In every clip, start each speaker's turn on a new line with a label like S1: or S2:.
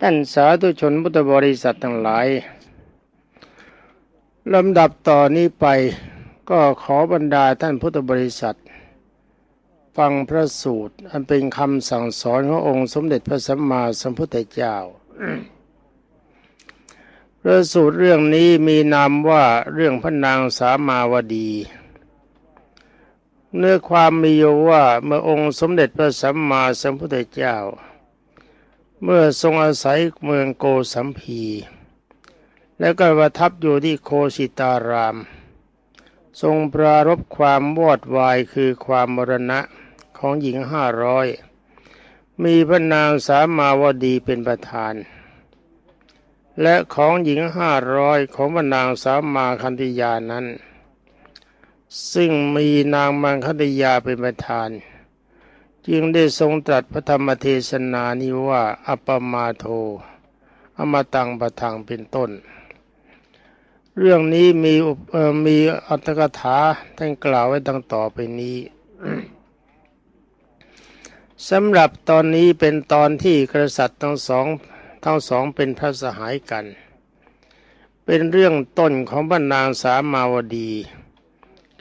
S1: ท่านสาธุชนพุทธบริษัททั้งหลายลำดับต่อนนี้ไปก็ขอบรรดาท่านพุทธบริษัท ฟังพระสูตร อันเป็นคำสั่งสอนขององค์สมเด็จพระสัมมาสัมพุทธเจ้า พระสูตรเรื่องนี้มีนามว่าเรื่องพระนางสามาวดี เนื้อความมีอยู่ว่าเมื่อองค์สมเด็จพระสัมมาสัมพุทธเจ้า เมื่อทรงอาศัยเมืองโกสัมพี แล้วก็ประทับอยู่ที่โคสิตาราม ทรงปรารบความวอดวายคือความมรณะของหญิงห้าร้อยมีพระนางสามาวดีเป็นประธาน และของหญิงห้าร้อยของพระนางสามาคันธิยานั้น ซึ่งมีนางมังคันธิยาเป็นประธาน จึงได้ทรงตรัสพระธรรมเทศนานี้ว่า อัปปมาโท อมตังปะทังเป็นต้น เรื่องนี้มีมีอัตถกถาท่านกล่าวไว้ดังต่อไปนี้สำหรับตอนนี้เป็นตอนที่กษัตริย์ทั้งสองทั้งสองเป็นพระสหายกัน เป็นเรื่องต้นของพระนางสามาวดี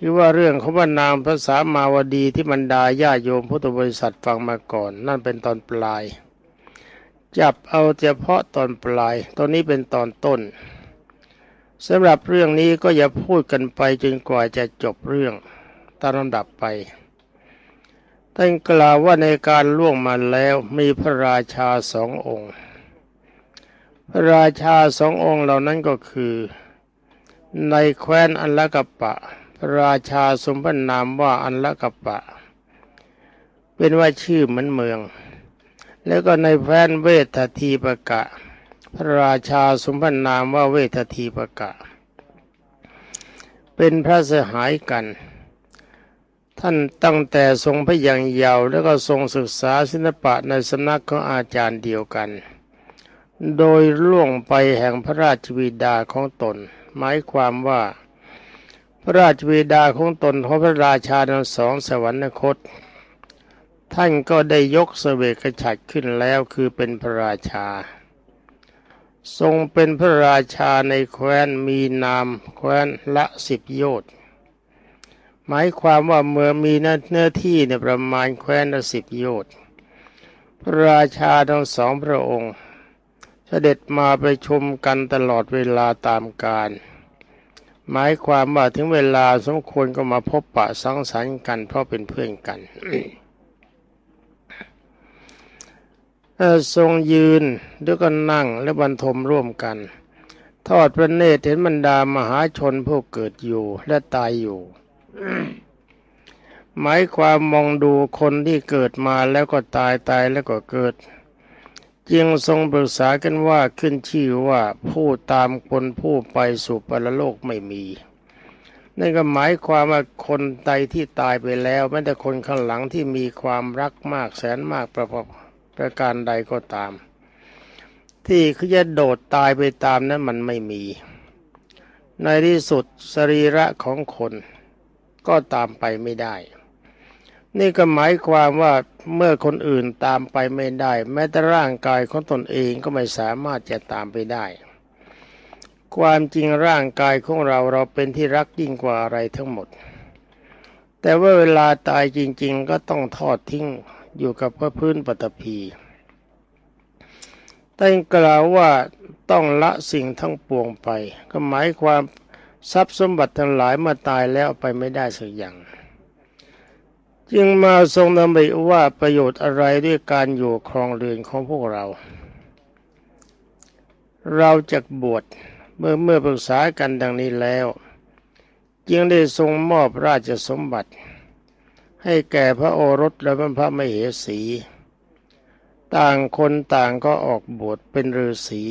S1: คือว่าเรื่องของพระนางพระสามาวดีที่บรรดาญาโยมพุทธบริษัทฟังมาก่อน นั่นเป็นตอนปลาย จับเอาเฉพาะตอนปลายตอนนี้เป็นตอนต้นสำหรับเรื่องนี้ก็อย่าพูดกันไปจนกว่าจะจบเรื่องตามลำดับไปท่านกล่าวว่าในการล่วงมาแล้วมีพระราชาสององค์ พระราชาสององค์เหล่านั้นก็คือ ในแคว้นอันละกะปะ ราชาสมพระนามว่าอันละกะปะ เป็นว่าชื่อเหมือนเมือง แล้วก็ในแคว้นเวททีปะกะ พระราชาสมพระนามว่าเวททีปะกะ เป็นพระสหายกัน ท่านตั้งแต่ทรงพระยังเยาว์แล้วก็ทรงศึกษาศิลปะในสำนักของอาจารย์เดียวกัน โดยล่วงไปแห่งพระราชวิดาของตน หมายความว่า พระราชวิดาของตนของพระราชาทั้งสองสวรรคต ท่านก็ได้ยกเสวกฉัตรขึ้นแล้วคือเป็นพระราชา ทรงเป็นพระราชาในแคว้นมีนามแคว้นละสิบโยชน์หมายความว่าเมื่อมีเนื้อที่ในประมาณแคว้นละสิบโยชน์พระราชาทั้งสองพระองค์ เสด็จมาไปชมกันตลอดเวลาตามกาล หมายความว่าถึงเวลาสมควรก็มาพบปะสังสรรค์กัน เพราะเป็นเพื่อนกันทรงยืนแล้วก็นั่งและบรรทมร่วมกัน ทอดพระเนตรเห็นบรรดามหาชนผู้เกิดอยู่และตายอยู่ หมายความมองดูคนที่เกิดมาแล้วก็ตายตายแล้วก็เกิด จึงทรงปรึกษากันว่าขึ้นชื่อว่าผู้ตามคนผู้ไปสู่ปรโลกไม่มีนั่นก็หมายความว่าคนใดที่ตายไปแล้วแม้แต่คนข้างหลังที่มีความรักมากแสนมากประกอบประการใดก็ตาม ที่เขาจะโดดตายไปตามนั้นมันไม่มี ในที่สุดสรีระของคนก็ตามไปไม่ได้ นี่ก็หมายความว่าเมื่อคนอื่นตามไปไม่ได้ แม้แต่ร่างกายของตนเองก็ไม่สามารถจะตามไปได้ ความจริงร่างกายของเราเราเป็นที่รักยิ่งกว่าอะไรทั้งหมด แต่ว่าเวลาตายจริง ๆ ก็ต้องทอดทิ้งอยู่กับพระพื้นปฐพีแต่กล่าวว่าต้องละสิ่งทั้งปวงไป ก็หมายความทรัพย์สมบัติทั้งหลายเมื่อตายแล้วไปไม่ได้สักอย่าง จึงมาทรงดำริว่าประโยชน์อะไรด้วยการอยู่ครองเรือนของพวกเรา เราจะบวชเมื่อเมื่อปรึกษากันดังนี้แล้ว จึงได้ทรงมอบราชสมบัติ ให้แก่พระโอรสและพระมเหสี ต่างคนต่างก็ออกบวชเป็นฤาษี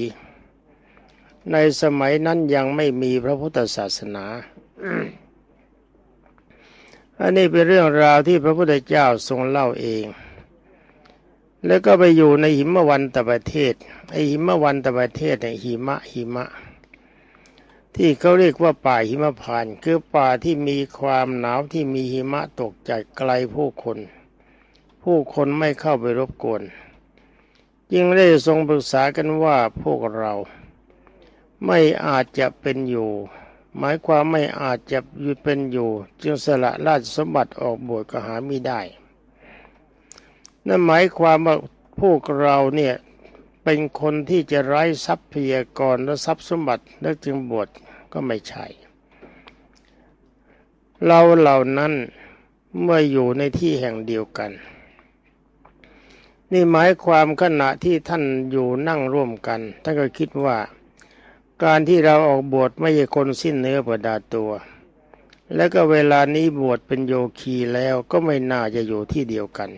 S1: ในสมัยนั้นยังไม่มีพระพุทธศาสนา อันนี้เป็นเรื่องราวที่พระพุทธเจ้าทรงเล่าเอง แล้วก็ไปอยู่ในหิมวันตประเทศ ไอหิมวันตประเทศในหิมะหิมะ ที่เขาเรียกว่าป่าหิมพานคือป่าที่มีความหนาวที่มีหิมะตกจากไกลผู้คน ผู้คนไม่เข้าไปรบกวนจึงได้ทรงปรึกษากันว่าพวกเราไม่อาจจะเป็นอยู่ หมายความไม่อาจจะอยู่เป็นอยู่ จึงสละราชสมบัติออกบวชก็หาไม่ได้ นั่นหมายความว่าพวกเราเนี่ยเป็นคนที่จะไร้ทรัพยากรและทรัพย์สมบัติแล้วจึงบวชก็ไม่ใช่ เราเหล่านั้นเมื่ออยู่ในที่แห่งเดียวกัน นี่หมายความขณะที่ท่านอยู่นั่งร่วมกันท่านก็คิดว่า การที่เราออกบวชไม่ใช่คนสิ้นเนื้อประดาตัว แล้วก็เวลานี้บวชเป็นโยคีแล้วก็ไม่น่าจะอยู่ที่เดียวกัน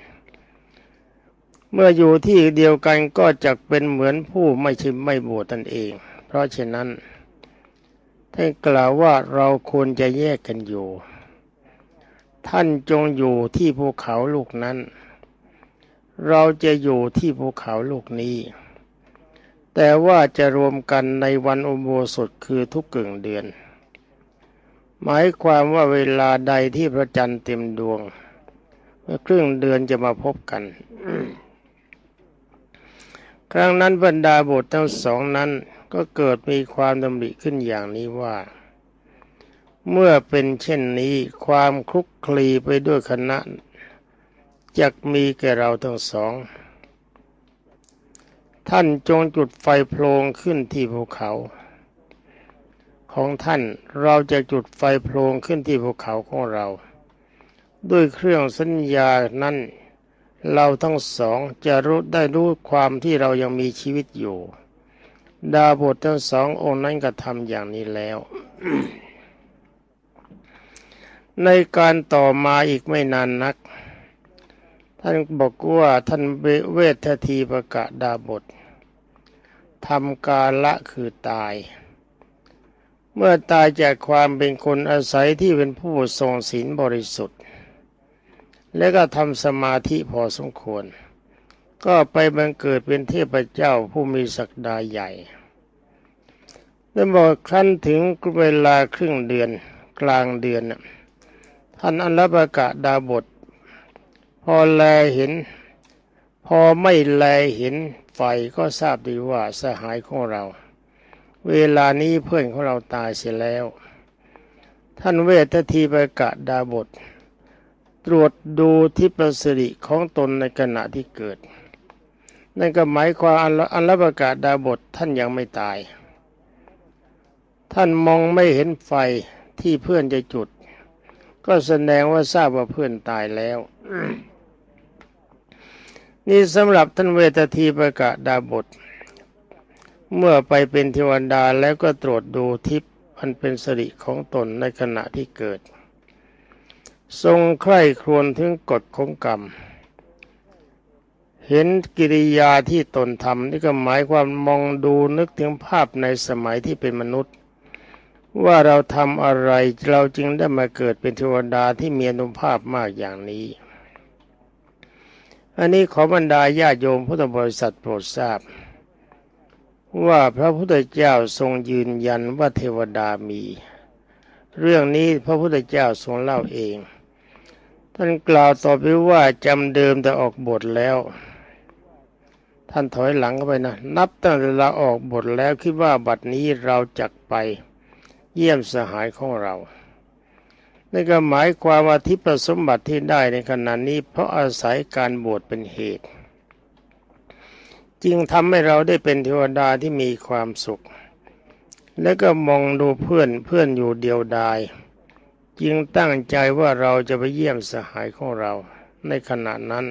S1: เมื่ออยู่ที่เดียวกันก็จะเป็นเหมือนผู้ไม่ใช่ไม่บวชตนเอง เพราะฉะนั้นท่านกล่าวว่าเราควรจะแยกกันอยู่ ท่านจงอยู่ที่ภูเขาลูกนั้น เราจะอยู่ที่ภูเขาลูกนี้ แต่ว่าจะรวมกันในวันอุโบสถคือทุกกึ่งเดือน หมายความว่าเวลาใดที่พระจันทร์เต็มดวงเมื่อครึ่งเดือนจะมาพบกัน ครั้งนั้นบรรดาบททั้งสองนั้นก็เกิดมีความดำริขึ้นอย่างนี้ว่า เมื่อเป็นเช่นนี้ความคลุกคลีไปด้วยคณะจะมีแก่เราทั้งสอง ท่านจงจุดไฟโพลงขึ้นที่ภูเขา ของท่านเราจะจุดไฟโพลงขึ้นที่ภูเขาของเรา ด้วยเครื่องสัญญานั้นเราทั้งสองจะรู้ได้รู้ความที่เรายังมีชีวิตอยู่ ดาบททั้งสององค์นั้นก็ทำอย่างนี้แล้ว ในการต่อมาอีกไม่นานนัก ท่านบอกว่าท่านเวททีประกาศดาบททำกาละคือตาย เมื่อตายจากความเป็นคนอาศัยที่เป็นผู้ทรงศีลบริสุทธิ์ และก็ทำสมาธิพอสมควร ก็ไปบังเกิดเป็นเทพเจ้าผู้มีศักดาใหญ่ได้บอกครั้นถึงเวลาครึ่งเดือนกลางเดือน ท่านอัลบากะดาบท พอแลเห็น พอไม่แลเห็นไฟก็ทราบดีว่าสหายของเรา เวลานี้เพื่อนของเราตายเสียแล้ว ท่านเวททีประกะดาบท ตรวจดูทิพสิริของตนในขณะที่เกิด นั่นก็หมายความอัลบากะดาบทท่านยังไม่ตาย ท่านมองไม่เห็นไฟที่เพื่อนจะจุด ก็แสดงว่าทราบว่าเพื่อนตายแล้ว นี่สำหรับท่านเวททีประกาศดาบท เมื่อไปเป็นเทวดาแล้วก็ตรวจดูทิพย์อันเป็นสิริของตนในขณะที่เกิด ทรงใคร่ครวญถึงกฎของกรรม เห็นกิริยาที่ตนทำนี่ก็หมายความมองดูนึกถึงภาพในสมัยที่เป็นมนุษย์ ว่าเราทำอะไรเราจึงได้มาเกิดเป็นเทวดาที่มีอนุภาพมากอย่างนี้ อันนี้ขอบรรดาญาโยมพุทธบริษัทโปรดทราบ ว่าพระพุทธเจ้าทรงยืนยันว่าเทวดามี เรื่องนี้พระพุทธเจ้าทรงเล่าเอง ท่านกล่าวต่อไปว่าจำเดิมแต่ออกบทแล้ว ท่านถอยหลังเข้าไปนะ นับตั้งแต่เราออกบทแล้วคิดว่าบัดนี้เราจักไป เยี่ยมสหายของเรา นี่นก็หมายความว่าทิพสมบัติที่ได้ในขณะนี้ เพราะอาศัยการบวชเป็นเหตุ จึงทำให้เราได้เป็นเทวดาที่มีความสุข แล้วก็มองดูเพื่อนเพื่อนอยู่เดียวดาย จึงตั้งใจว่าเราจะไปเยี่ยมสหายของเรา ในขณะนั้น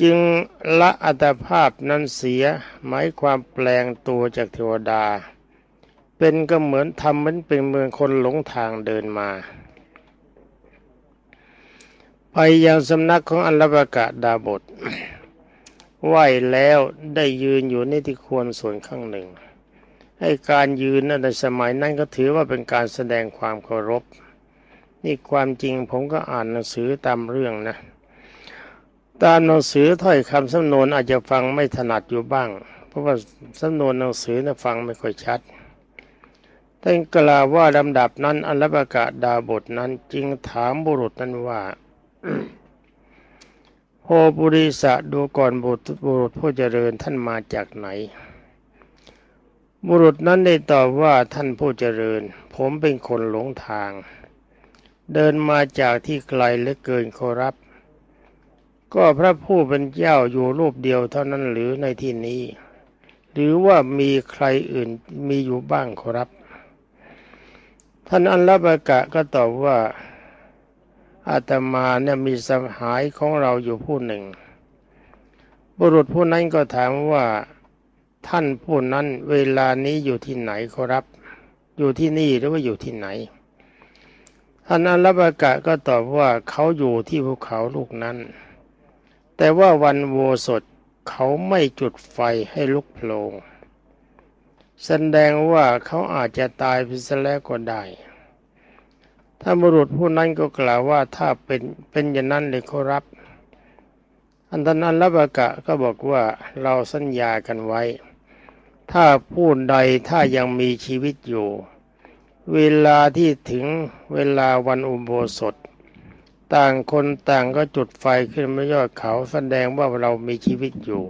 S1: จึงละอัตภาพนั้นเสียหมายความแปลงตัวจากเทวดา เป็นก็เหมือนทำเหมือนเป็นเมืองคนหลงทางเดินมา ไปยังสำนักของอัลลบากะดาบทไหวแล้วได้ยืนอยู่ในที่ควรส่วนข้างหนึ่ง ให้การยืนในสมัยนั้นก็ถือว่าเป็นการแสดงความเคารพ นี่ความจริงผมก็อ่านหนังสือตามเรื่องนะ ตามหนังสือถ้อยคำสำนวนอาจจะฟังไม่ถนัดอยู่บ้าง เพราะว่าสำนวนหนังสือนะฟังไม่ค่อยชัด ท่านกล่าวว่าลำดับนั้นอัลบากะดาบทนั้นจึงถามบุรุษนั้นว่าผปุริสะดูก่อนบุตรบุรุษผู้เจริญท่านมาจากไหน บุรุษนั้นได้ตอบว่าท่านผู้เจริญ ผมเป็นคนหลงทาง เดินมาจากที่ไกลเหลือเกินขอรับ ก็พระผู้เป็นเจ้าอยู่รูปเดียวเท่านั้นหรือในที่นี้ หรือว่ามีใครอื่นมีอยู่บ้างขอรับ ท่านอันลบากะก็ตอบว่าอาตมาเนี่ยมีสหายของเราอยู่ผู้หนึ่ง บุรุษผู้นั้นก็ถามว่าท่านผู้นั้นเวลานี้อยู่ที่ไหนขอรับ อยู่ที่นี่หรือว่าอยู่ที่ไหนท่านอัลลบากะก็ตอบว่าเขาอยู่ที่ภูเขาลูกนั้น แต่ว่าวันโวสดเขาไม่จุดไฟให้ลุกโผลง แสดงว่าเขาอาจจะตายไปซะแล้วก็ได้ ถ้าบุรุษผู้นั้นก็กล่าวว่าถ้าเป็นเป็นอย่างนั้นเลยขอรับ อันตนันรับกะก็บอกว่าเราสัญญากันไว้ ถ้าผู้ใดถ้ายังมีชีวิตอยู่ เวลาที่ถึงเวลาวันอุโบสถ ต่างคนต่างก็จุดไฟขึ้นไม่ยอดเขาแสดงว่าเรามีชีวิตอยู่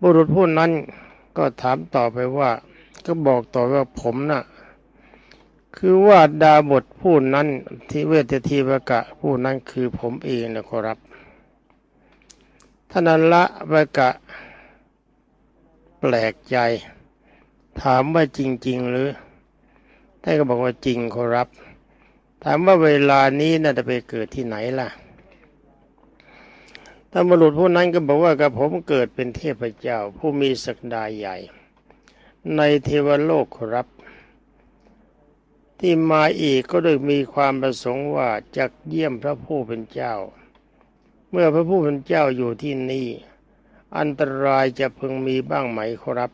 S1: บุรุษผู้นั้นก็ถามต่อไปว่า ก็บอกต่อว่าผมนะ่ะ คือว่าดาบทผู้นั้นที่เวททีวกะผู้นั้นคือผมเองนะขอรับท่านันละวกะแปลกใจ ถามว่าจริง ๆ หรือท่านก็บอกว่าจริงขอรับ ถามว่าเวลานี้น่าจะไปเกิดที่ไหนล่ะ ท่านบุรุษผู้นั้นก็บอกว่ากับผมเกิดเป็นเทพเจ้า ผู้มีศักดาใหญ่ ในเทวโลกขอรับ ที่มาอีกก็โดยมีความประสงค์ว่าจะเยี่ยมพระผู้เป็นเจ้า เมื่อพระผู้เป็นเจ้าอยู่ที่นี่ อันตรายจะพึงมีบ้างไหมครับ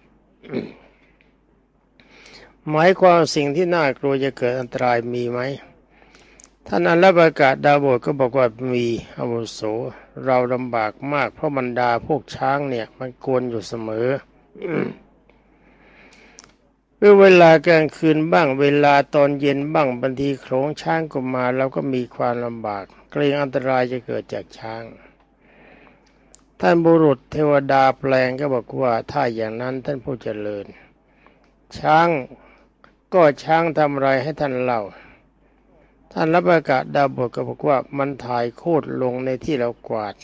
S1: หมายความสิ่งที่น่ากลัวจะเกิดอันตรายมีไหม ท่านอัลประกาศดาวโบก็บอกว่ามีอาวุโส เราลำบากมาก เพราะบรรดาพวกช้างเนี่ย มันกวนอยู่เสมอเมื่อเวลากลางคืนบ้าง เวลาตอนเย็นบ้างบางทีโขงช้างก็มาเราก็มีความลำบาก เกรงอันตรายจะเกิดจากช้าง ท่านบุรุษเทวดาแปลงก็บอกว่าถ้าอย่างนั้นท่านผู้เจริญ ช้างก็ช้างทำไรให้ท่านเล่า ท่านรับประกาศดาวบทก็บอกว่ามันถ่ายโคตรลงในที่เรากวาด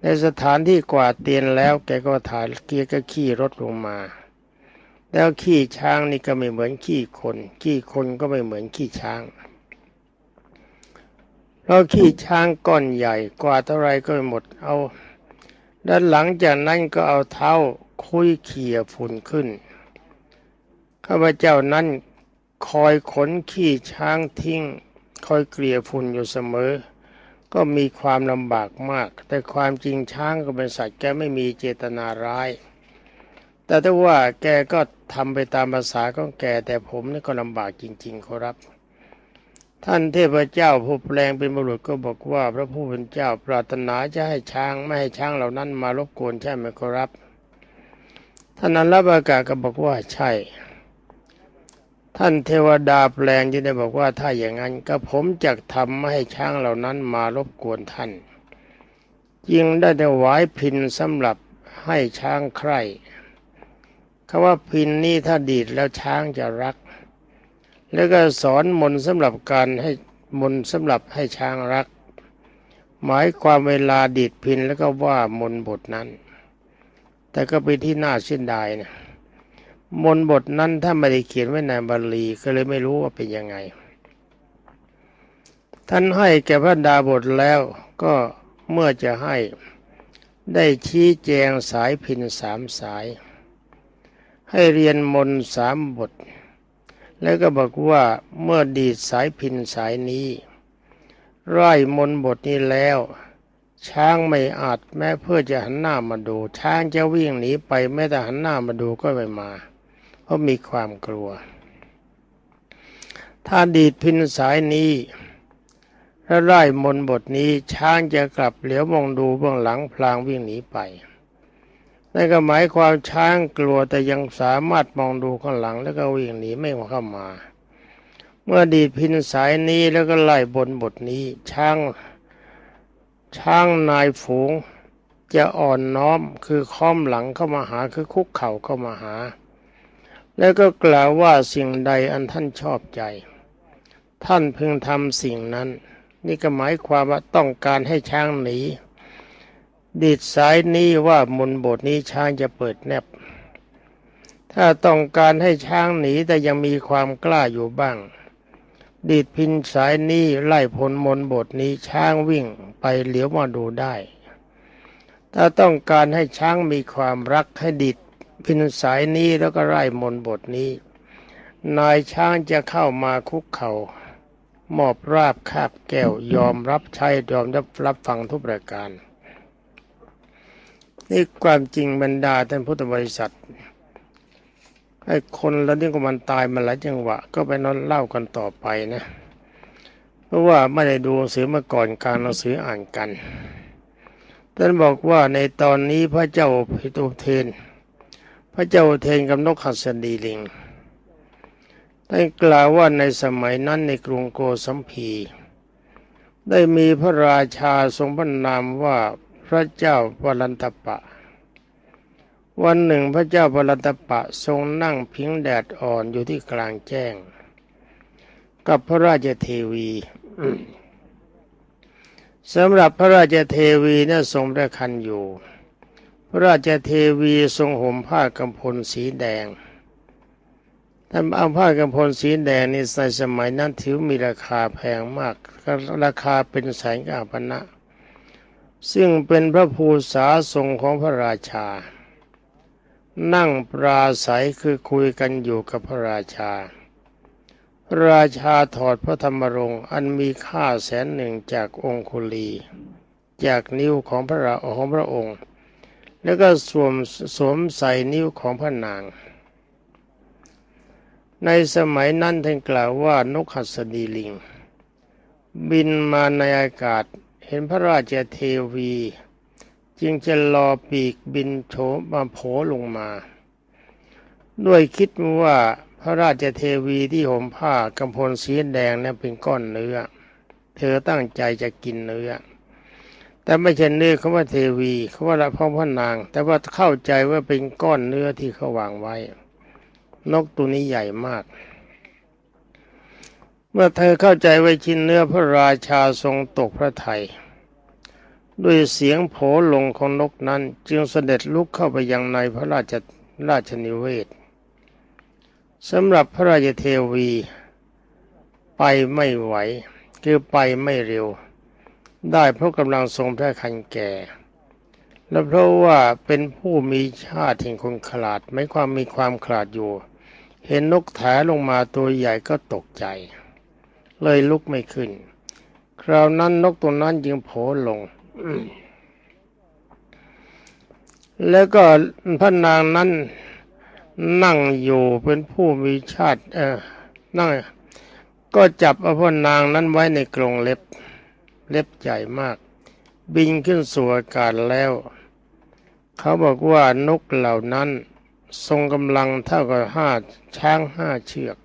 S1: ในสถานที่กวาดเตียนแล้วแกก็ถ่ายเกียร์ก็ขี่รถลงมา แล้วขี้ช้างนี่ก็ไม่เหมือนขี้คน ขี้คนก็ไม่เหมือนขี้ช้างเพราะขี้ช้างก้อนใหญ่กว่าเท่าไรก็ไม่หมดเอา ด้านหลังจากนั้นก็เอาเท้าคุยเขี่ยฝุ่นขึ้นข้าพเจ้านั้นคอยขนขี้ช้างทิ้ง คอยเกลี่ยฝุ่นอยู่เสมอ ก็มีความลำบากมาก แต่ความจริงช้างก็เป็นสัตว์แกไม่มีเจตนาร้าย แต่ถ้าว่าแกก็ทำไปตามภาษาของแกแต่ผมนี่ก็ลำบากจริงๆครับ ท่านเทพเจ้าผู้แปลงเป็นบุรุษก็บอกว่า พระผู้เป็นเจ้าปรารถนาจะให้ช้างไม่ให้ช้างเหล่านั้นมารบกวนใช่ไหมครับ ท่านนั้นรับอากาศก็บอกว่าใช่ ท่านเทวดาแปลงจึงได้บอกว่าถ้าอย่างนั้นก็ผมจะทำไม่ให้ช้างเหล่านั้นมารบกวนท่านยิงได้ถวายพินสำหรับให้ช้างใคร่คำว่าพินนี่ถ้าดีดแล้วช้างจะรัก แล้วก็สอนมนสำหรับการให้มนสำหรับให้ช้างรัก หมายความเวลาดีดพินแล้วก็ว่ามนบทนั้น แต่ก็ไปที่น่าเสียดายนะ มนบทนั้นถ้าไม่ได้เขียนไว้ในบาลีก็เลยไม่รู้ว่าเป็นยังไง ท่านให้แก่พระดาบทแล้วก็เมื่อจะให้ได้ชี้แจงสายพินสามสาย ให้เรียนมนสามบท แล้วก็บอกว่าเมื่อดีดสายพินสายนี้ ไร่มนบทนี้แล้ว ช้างไม่อาจแม้เพื่อจะหันหน้ามาดู ช้างจะวิ่งหนีไปแม้แต่หันหน้ามาดูก็ไม่มา ราะมีความกลัว ถ้าดีดพินสายนี้และไร่มนบทนี้ช้างจะกลับเหลียวมองดูเบื้องหลังพลางวิ่งหนีไปนั่นก็หมายความช้างกลัวแต่ยังสามารถมองดูข้างหลังแล้วก็วิ่งหนีไม่เข้ามา เมื่อดีดพินสายนี้แล้วก็ไล่บนบทนี้ ช้างช้างนายฝูงจะอ่อนน้อมคือค้อมหลังเข้ามาหาคือคุกเข่าเข้ามาหา แล้วก็กล่าวว่าสิ่งใดอันท่านชอบใจ ท่านพึงทำสิ่งนั้น นี่ก็หมายความว่าต้องการให้ช้างหนีดิดสายนี้ว่ามนบทนี้ช้างจะเปิดแนบ ถ้าต้องการให้ช้างหนีแต่ยังมีความกล้าอยู่บ้าง ดีดพินสายนี้ไล่พลมนบทนี้ช้างวิ่งไปเหลียวมาดูได้ ถ้าต้องการให้ช้างมีความรักให้ดิด พินสายนี้แล้วก็ไล่มนบทนี้ นายช้างจะเข้ามาคุกเขา่ามอบราบคาบแก้วยอมรับใช้ยอมรับรับฟังทุกประการ นี่ความจริงบรรดาท่านพุทธบริษัทไอ้คนแล้วนี่ก็มันตายมาหลายจังหวะ ก็ไปนอนเล่ากันต่อไปนะ เพราะว่าไม่ได้ดูหนังสือมาก่อนการหนังสืออ่านกันท่านบอกว่าในตอนนี้พระเจ้าพิทุเทน ระเจ้าเทนกับนกขัดสดีลิงท่านกล่าวว่าในสมัยนั้นในกรุงโกสัมพีได้มีพระราชาทรงพระนามว่าพระเจ้าวรันตปะ วันหนึ่งพระเจ้าวรันตปะทรงนั่งพิงแดดอ่อนอยู่ที่กลางแจ้ง กับพระราชเทวีสำหรับพระราชเทวีนี่ยทรงพระคันอยู่ ราชเทวีทรงห่มผ้ากำพลสีแดงท่านเอาผ้ากำพลสีแดงนี่ในสมัยนั้นถือมีราคาแพงมาก ราคาเป็นแสนกาพนะ ซึ่งเป็นพระภูษาทรงของพระราชา นั่งปราศัยคือคุยกันอยู่กับพระราชา ราชาถอดพระธรรมรงค์อันมีค่าแสนหนึ่งจากองคุลี จากนิ้วของพระราของพระองค์ แล้วก็สวมสวมใส่นิ้วของพระนาง ในสมัยนั้นท่านกล่าวว่านกหัสดีลิง บินมาในอากาศเห็นพระราชเทวี จึงจะรอปีกบินโฉมมาโผลงมา ด้วยคิดว่าพระราชเทวีที่ห่มผ้ากำพลสีแดงนั้นเป็นก้อนเนื้อ เธอตั้งใจจะกินเนื้อ แต่ไม่ใช่เนื้อเขาว่าเทวีเขาว่าละพ่อพระนาง แต่ว่าเข้าใจว่าเป็นก้อนเนื้อที่เขาวางไว้ นกตัวนี้ใหญ่มาก เมื่อเธอเข้าใจไว้ชิ้นเนื้อพระราชาทรงตกพระทยัยด้วยเสียงโผลงของนกนั้น จึงเสด็จลุกเข้าไปยังในพระราชราชนิเวศสำหรับพระราชเทวี ไปไม่ไหว คือไปไม่เร็ว ได้เพราะกำลังทรงพระคันแก่ และเพราะว่าเป็นผู้มีชาติแห่งคนขลาดไม่ความมีความขลาดอยู่ เห็นนกแถลงมาตัวใหญ่ก็ตกใจ เลยลุกไม่ขึ้น คราวนั้นนกตัวนั้นจึงโผล่ลง แล้วก็พระนางนั้นนั่งอยู่เป็นผู้มีชาติ เออนั่งก็จับเอาพระนางนั้นไว้ในกรงเล็บ เล็บใหญ่มาก บินขึ้นสู่อากาศแล้ว เขาบอกว่านกเหล่านั้น ทรงกำลังเท่ากับห้าช้างห้าเชือก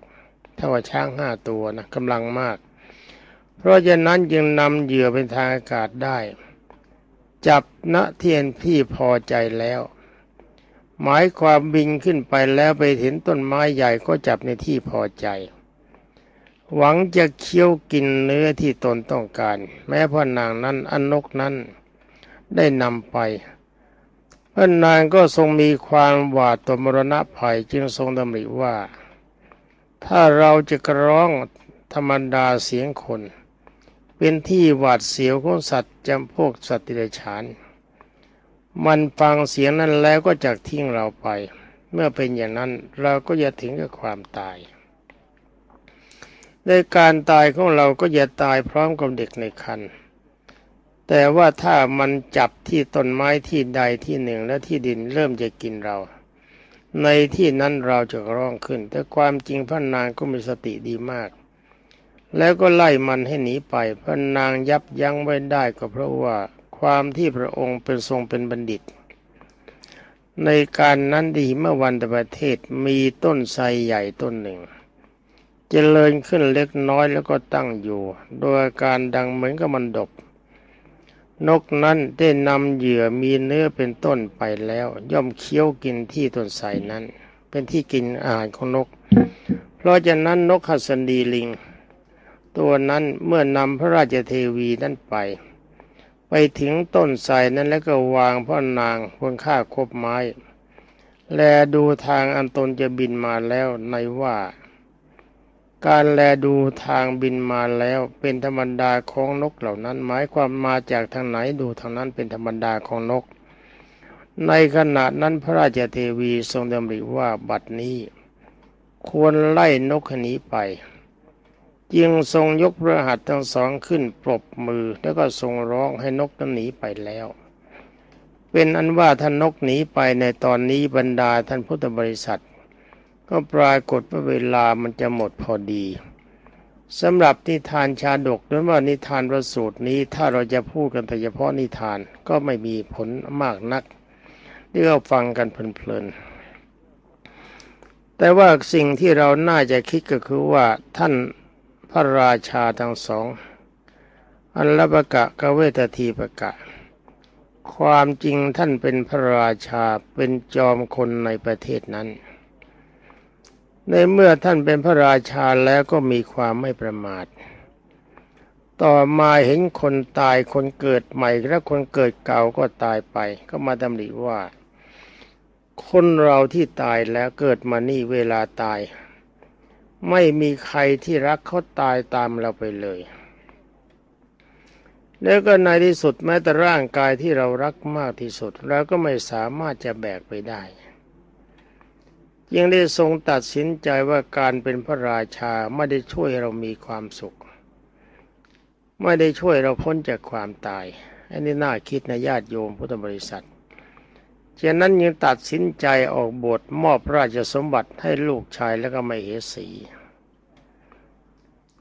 S1: ถ้าว่าช้างห้าตัวนะกำลังมาก เพราะฉะนั้นจึงนำเหยื่อเป็นทางอากาศได้ จับณเทียนพี่พอใจแล้ว หมายความบินขึ้นไปแล้วไปเห็นต้นไม้ใหญ่ก็จับในที่พอใจ หวังจะเคี้ยวกินเนื้อที่ตนต้องการ แม้พ่อนางนั้นอนนกนั้นได้นำไปพ่อนางก็ทรงมีความหวาดต่อมรณะภัยจึงทรงดำริว่า ถ้าเราจะกร้องธรรมดาเสียงคน เป็นที่หวาดเสียวของสัตว์จำพวกสัตว์ติรฉาน มันฟังเสียงนั้นแล้วก็จะทิ้งเราไป เมื่อเป็นอย่างนั้นเราก็จะถึงกับความตาย ในการตายของเราก็จะตายพร้อมกับเด็กในคันแต่ว่าถ้ามันจับที่ต้นไม้ที่ใดที่หนึ่งและที่ดินเริ่มจะกินเรา ในที่นั้นเราจะร้องขึ้น แต่ความจริงพระนางก็มีสติดีมาก แล้วก็ไล่มันให้หนีไปพระนางยับยั้งไว้ได้ก็เพราะว่าความที่พระองค์เป็นทรงเป็นบัณฑิต ในการนั้นดีเมื่อวันตประเทศมีต้นไทรใหญ่ต้นหนึ่ง เจริญขึ้นเล็กน้อยแล้วก็ตั้งอยู่ โดยการดังเหมือนกับมันดบ นกนั้นได้นำเหยื่อมีเนื้อเป็นต้นไปแล้ว ย่อมเคี้ยวกินที่ต้นไทรนั้น เป็นที่กินอาหารของนก เพราะฉะนั้นนกหัสดีลิง ตัวนั้นเมื่อนำพระราชเทวีนั้นไป ไปถึงต้นไทรนั้นแล้วก็วางพ่อนางบนข้าคบไม้ แลดูทางอันตนจะบินมาแล้วในว่า การแลดูทางบินมาแล้วเป็นธรรมดาของนกเหล่านั้น หมายความมาจากทางไหนดูทางนั้นเป็นธรรมดาของนก ในขณะนั้นพระราชเทวีทรงดำริว่าบัดนี้ ควรไล่นกหนีไป จึงทรงยกพระหัตถ์ทั้งสองขึ้นปรบมือแล้วก็ทรงร้องให้นกนั้นหนีไปแล้ว เป็นอันว่าท่านนกหนีไปในตอนนี้บรรดาท่านพุทธบริษัท ก็ปรากฏว่าเวลามันจะหมดพอดีสำหรับนิทานชาดกหรือว่านิทานประสูตรนี้ถ้าเราจะพูดกันแต่เฉพาะนิทานก็ไม่มีผลมากนักที่เราฟังกันเพลินๆแต่ว่าสิ่งที่เราน่าจะคิดก็คือว่าท่านพระราชาทั้งสอง อัลลปะกะกะเวททีปะกะ ความจริงท่านเป็นพระราชาเป็นจอมคนในประเทศนั้น ในเมื่อท่านเป็นพระราชาแล้วก็มีความไม่ประมาท ต่อมาเห็นคนตายคนเกิดใหม่และคนเกิดเก่าก็ตายไป ก็มาดำริว่า คนเราที่ตายแล้วเกิดมานี่เวลาตาย ไม่มีใครที่รักเขาตายตามเราไปเลย แล้วก็ในที่สุดแม้แต่ร่างกายที่เรารักมากที่สุดเราก็ไม่สามารถจะแบกไปได้ ยังได้ทรงตัดสินใจว่าการเป็นพระราชาไม่ได้ช่วยเรามีความสุข ไม่ได้ช่วยเราพ้นจากความตาย อันนี้น่าคิดนะญาติโยมพุทธบริษัทฉะนั้นยังตัดสินใจออกบทมอบราชสมบัติให้ลูกชายแล้วก็ไม่เหสี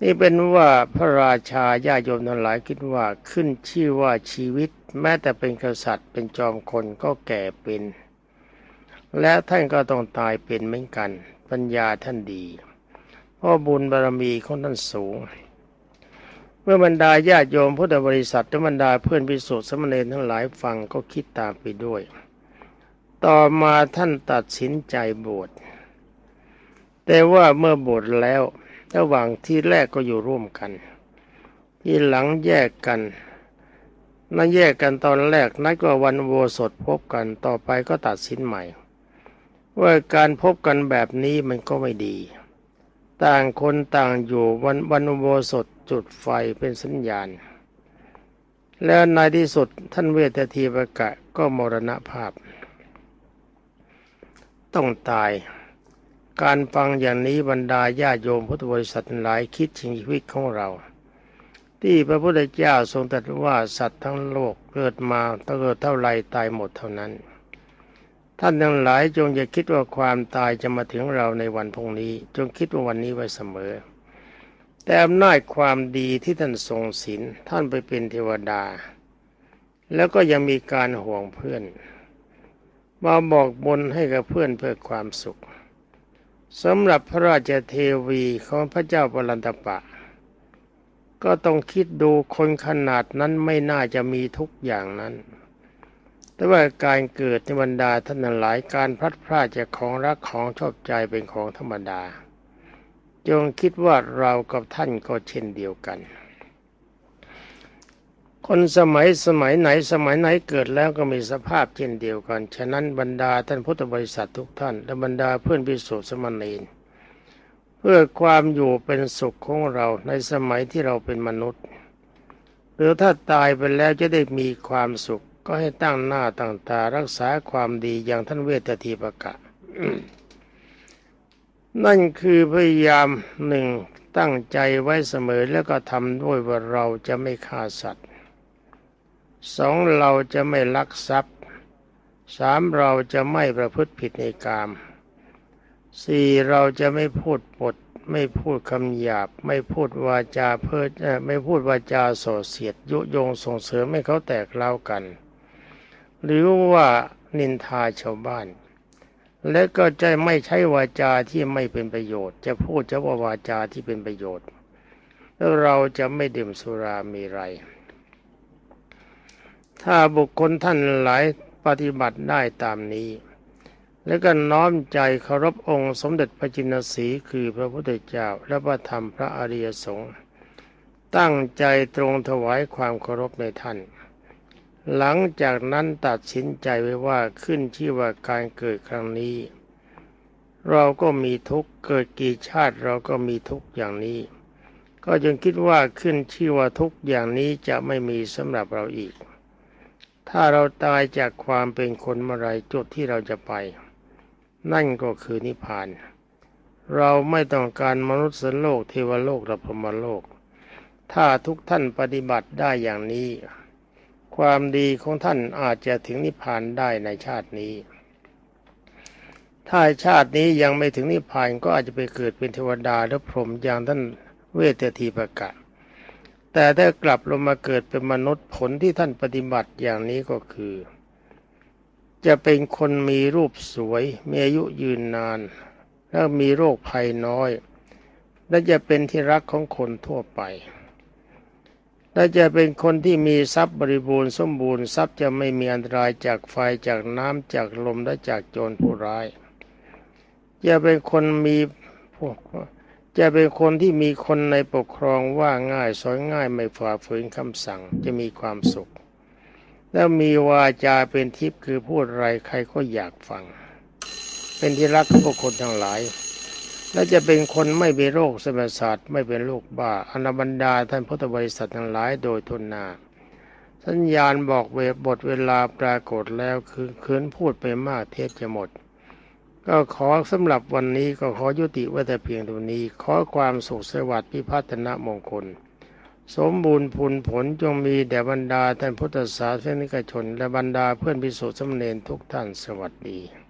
S1: นี่เป็นว่าพระราชาญาโยมทั้งหลายคิดว่าขึ้นชื่อว่าชีวิต แม้แต่เป็นกษัตริย์เป็นจอมคนก็แก่เป็น และท่านก็ต้องตายเป็นเหมือนกัน ปัญญาท่านดีเพราะบุญบารมีของท่านสูง เมื่อบรรดาญาติโยมพุทธบริษัทและบรรดาเพื่อนพิสุทธิ์สมณเณรทั้งหลายฟังก็คิดตามไปด้วย ต่อมาท่านตัดสินใจบวชแต่ว่าเมื่อบวชแล้วระหว่างที่แรกก็อยู่ร่วมกัน ที่หลังแยกกันนั่นแยกกันตอนแรกนัดก็วันโวสดพบกันต่อไปก็ตัดสินใหม่ ว่าการพบกันแบบนี้มันก็ไม่ดี ต่างคนต่างอยู่วันวันอุโวสดจุดไฟเป็นสัญญาณ แล้วในที่สุดท่านเวททีประกะก็มรณภาพ ต้องตาย การฟังอย่างนี้บรรดาญาโยมพุทธบริษัทหลายคิดถึงชีวิตของเรา ที่พระพุทธเจ้าทรงตรัสว่าสัตว์ทั้งโลกเกิดมาถ้าเกิดเท่าไรตายหมดเท่านั้น ท่านทั้งหลายจงอย่าคิดว่าความตายจะมาถึงเราในวันพรุ่งนี้ จงคิดว่าวันนี้ไว้เสมอ แต่อำนาจความดีที่ท่านทรงศีลท่านไปเป็นเทวดา แล้วก็ยังมีการห่วงเพื่อน มาบอกบนให้กับเพื่อนเพื่อความสุขสำหรับพระราชเทวีของพระเจ้าปรันตปะ ก็ต้องคิดดูคนขนาดนั้นไม่น่าจะมีทุกอย่างนั้น แต่ว่าการเกิดในบรรดาท่านหลายการพลัดพรากจากของรักของชอบใจเป็นของธรรมดา จงคิดว่าเรากับท่านก็เช่นเดียวกัน คนสมัยสมัยไหนสมัยไหนเกิดแล้วก็มีสภาพเช่นเดียวกัน ฉะนั้นบรรดาท่านพุทธบริษัททุกท่าน และบรรดาเพื่อนพิสุทธิสมณีนเพื่อความอยู่เป็นสุขของเราในสมัยที่เราเป็นมนุษย์ หรือถ้าตายไปแล้วจะได้มีความสุข ก็ให้ตั้งหน้าตั้งตารักษาความดีอย่างท่านเวททีปกะ นั่นคือพยายามหนึ่งตั้งใจไว้เสมอแล้วก็ทำด้วยว่าเราจะไม่ฆ่าสัตว์สองเราจะไม่ลักทรัพย์สามเราจะไม่ประพฤติผิดในกามสี่เราจะไม่พูดปด ไม่พูดคำหยาบ ไม่พูดวาจาเพ้อไม่พูดวาจาโสเสียดยุยงส่งเสริมให้เขาแตกเล่ากัน หรือว่านินทาชาวบ้าน และก็จะไม่ใช้วาจาที่ไม่เป็นประโยชน์ จะพูดจะว่าวาจาที่เป็นประโยชน์ แล้วเราจะไม่ดื่มสุรามีไร ถ้าบุคคลท่านหลายปฏิบัติได้ตามนี้ แล้วก็น้อมใจเคารพองค์สมเด็จพระจินสีคือพระพุทธเจ้าและพระธรรมพระอริยสงฆ์ตั้งใจตรงถวายความเคารพในท่าน หลังจากนั้นตัดสินใจไว้ว่าขึ้นชื่อว่าการเกิดครั้งนี้ เราก็มีทุกข์เกิดกี่ชาติเราก็มีทุกข์อย่างนี้ ก็จึงคิดว่าขึ้นชื่อว่าทุกข์อย่างนี้จะไม่มีสำหรับเราอีก ถ้าเราตายจากความเป็นคนเมื่อไรจุดที่เราจะไป นั่นก็คือนิพพาน เราไม่ต้องการมนุษย์โลกเทวโลกและพรหมโลก ถ้าทุกท่านปฏิบัติได้อย่างนี้ ความดีของท่านอาจจะถึงนิพพานได้ในชาตินี้ ถ้าชาตินี้ยังไม่ถึงนิพพานก็อาจจะไปเกิดเป็นเทวดาหรือพรหมอย่างท่านเวททีประกาศแต่ถ้ากลับลงมาเกิดเป็นมนุษย์ผลที่ท่านปฏิบัติอย่างนี้ก็คือ จะเป็นคนมีรูปสวย มีอายุยืนนาน แล้วมีโรคภัยน้อย และจะเป็นที่รักของคนทั่วไป และจะเป็นคนที่มีทรัพย์บริบูรณ์สมบูรณ์ทรัพย์จะไม่มีอันตรายจากไฟจากน้ำจากลมและจากโจรผู้ร้าย จะเป็นคนมีพวกจะเป็นคนที่มีคนในปกครองว่าง่ายสอนง่ายไม่ฝ่าฝืนคำสั่งจะมีความสุข แล้วมีวาจาเป็นทิพย์คือพูดอะไรใครก็อยากฟัง เป็นที่รักของคคลทั้งหลาย และจะเป็นคนไม่มีโรคสมศาสตร์ไม่เป็นโรคบ้าอนาบรรดาท่านพุทธบริษัททั้งหลายโดยทุนนาสัญญาณบอกเวบทเวลาปรากฏแล้วคือคืนพูดไปมากเทศจะหมด ก็ขอสำหรับวันนี้ก็ขอยุติไว้แต่เพียงเท่านี้ ขอความสุขสวัสดิ์พิพัฒนมงคล สมบูรณ์ผลผลจงมีแด่บรรดาท่านพุทธศาสนิกชน และบรรดาเพื่อนพิสุทธิสมเนรทุกท่านสวัสดี